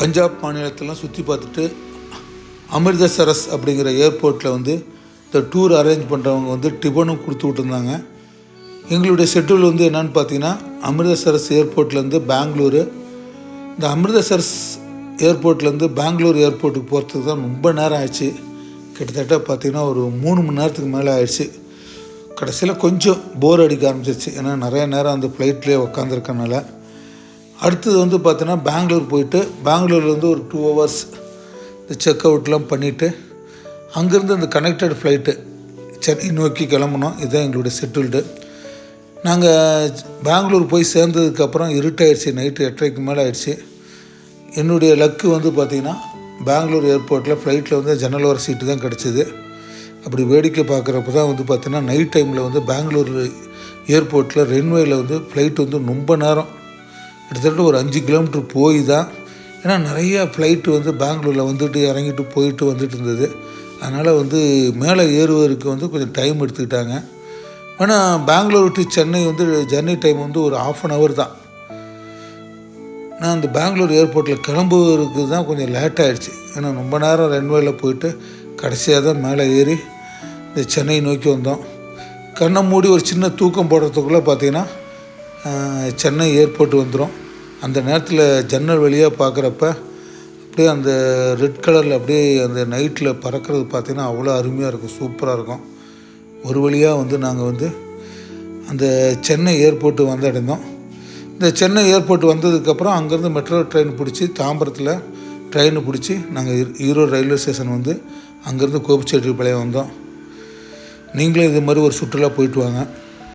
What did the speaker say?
பஞ்சாப் மாநிலத்தெல்லாம் சுற்றி பார்த்துட்டு அமிர்தசரஸ் அப்படிங்கிற ஏர்போர்ட்டில் வந்து இந்த டூர் அரேஞ்ச் பண்ணுறவங்க வந்து டிபனும் கொடுத்து விட்டுருந்தாங்க. எங்களுடைய ஷெட்யூல் வந்து என்னன்னு பார்த்தீங்கன்னா அமிர்தசரஸ் ஏர்போர்ட்லேருந்து பெங்களூரு இந்த அமிர்தசரஸ் ஏர்போர்ட்லேருந்து பெங்களூர் ஏர்போர்ட்டுக்கு போகிறதுக்கு தான் ரொம்ப நேரம் ஆயிடுச்சு. கிட்டத்தட்ட பார்த்தீங்கன்னா ஒரு மூணு மணி நேரத்துக்கு மேலே ஆயிடுச்சு. கடைசியில் கொஞ்சம் போர் அடிக்க ஆரம்பிச்சிருச்சு. ஏன்னா நிறைய நேரம் அந்த ஃப்ளைட்லேயே உக்காந்துருக்கனால. அடுத்தது வந்து பார்த்தோன்னா பெங்களூர் போயிட்டு பெங்களூர்லேருந்து ஒரு டூ ஹவர்ஸ் இந்த செக் அவுட்லாம் பண்ணிவிட்டு அங்கேருந்து அந்த கனெக்டட் ஃப்ளைட்டு சென்னை நோக்கி கிளம்புனோம். இதுதான் எங்களுடைய செட்டில்டு நாங்கள் பெங்களூர் போய் சேர்ந்ததுக்கப்புறம் இருட்டாயிடுச்சு நைட்டு எட்டரைக்கு மேலே ஆயிடுச்சு. என்னுடைய லக்கு வந்து பார்த்திங்கன்னா பெங்களூர் ஏர்போர்ட்டில் ஃப்ளைட்டில் வந்து ஜன்னல் வர சீட்டு தான் கிடச்சிது. அப்படி வேடிக்கை பார்க்குறப்ப தான் வந்து பார்த்திங்கன்னா நைட் டைமில் வந்து பெங்களூர் ஏர்போர்ட்டில் ரென்வேயில் வந்து ஃப்ளைட் வந்து ரொம்ப நேரம் கிட்டத்தட்ட ஒரு அஞ்சு கிலோமீட்டர் போய் தான். ஏன்னா நிறையா ஃப்ளைட்டு வந்து பெங்களூரில் வந்துட்டு இறங்கிட்டு போயிட்டு வந்துட்டு இருந்தது. அதனால் வந்து மேலே ஏறுவதற்கு வந்து கொஞ்சம் டைம் எடுத்துக்கிட்டாங்க. ஆனால் பெங்களூர் டு சென்னை வந்து ஜர்னி டைம் வந்து ஒரு ஆஃப் அன் ஹவர் தான். நான் அந்த பெங்களூர் ஏர்போர்ட்டில் கிளம்புவதற்கு தான் கொஞ்சம் லேட் ஆகிடுச்சு ஏன்னா ரொம்ப நேரம் ரன்வேல போயிட்டு கடைசியாக தான் மேலே ஏறி இந்த சென்னை நோக்கி வந்தோம். கண்ணை மூடி ஒரு சின்ன தூக்கம் போடுறதுக்குள்ளே பார்த்தீங்கன்னா சென்னை ஏர்போர்ட் வந்துடும் அந்த நேரத்தில் ஜன்னல் வழியாக பார்க்குறப்ப அப்படியே அந்த ரெட் கலரில் அப்படியே அந்த நைட்டில் பறக்கிறது பார்த்திங்கன்னா அவ்வளோ அருமையாக இருக்கும். சூப்பராக இருக்கும். ஒரு வழியாக வந்து நாங்கள் வந்து அந்த சென்னை ஏர்போர்ட்டு வந்து அடைந்தோம் இந்த சென்னை ஏர்போர்ட் வந்ததுக்கப்புறம் அங்கேருந்து மெட்ரோ ட்ரெயின் பிடிச்சி தாம்பரத்தில் ட்ரெயினை பிடிச்சி நாங்கள் ஈரோடு ரயில்வே ஸ்டேஷன் வந்து அங்கேருந்து கோபிச்செட்டிப்பாளையம் வந்தோம். நீங்களும் இது மாதிரி ஒரு சுற்றுலா போயிட்டு வாங்க.